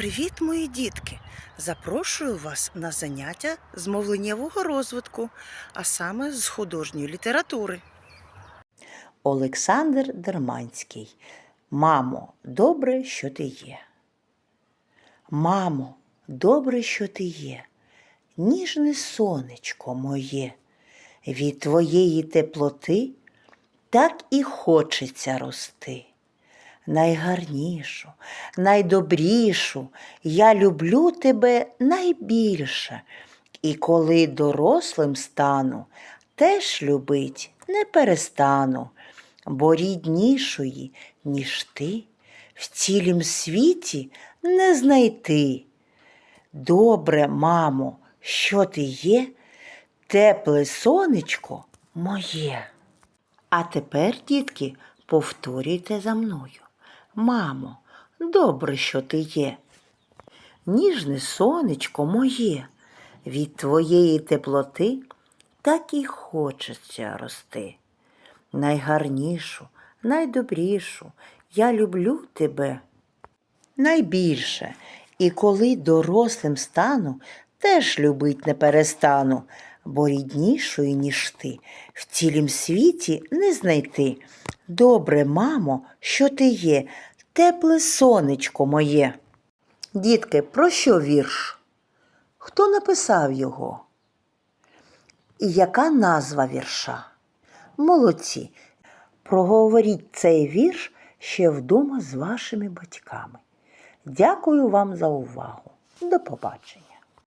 Привіт, мої дітки! Запрошую вас на заняття з мовленнєвого розвитку, а саме з художньої літератури. Олександр Дерманський. Мамо, добре, що ти є. Мамо, добре, що ти є. Ніжне сонечко моє. Від твоєї теплоти так і хочеться рости. Найгарнішу, найдобрішу, я люблю тебе найбільше. І коли дорослим стану, теж любить не перестану, бо ріднішої, ніж ти, в цілім світі не знайти. Добре, мамо, що ти є, тепле сонечко моє. А тепер, дітки, повторюйте за мною. Мамо, добре, що ти є. Ніжне сонечко моє, від твоєї теплоти так і хочеться рости. Найгарнішу, найдобрішу, я люблю тебе найбільше, і коли дорослим стану, теж любить не перестану, бо ріднішої, ніж ти, в цілім світі не знайти. Добре, мамо, що ти є, тепле сонечко моє. Дітки, про що вірш? Хто написав його? І яка назва вірша? Молодці. Проговоріть цей вірш ще вдома з вашими батьками. Дякую вам за увагу. До побачення.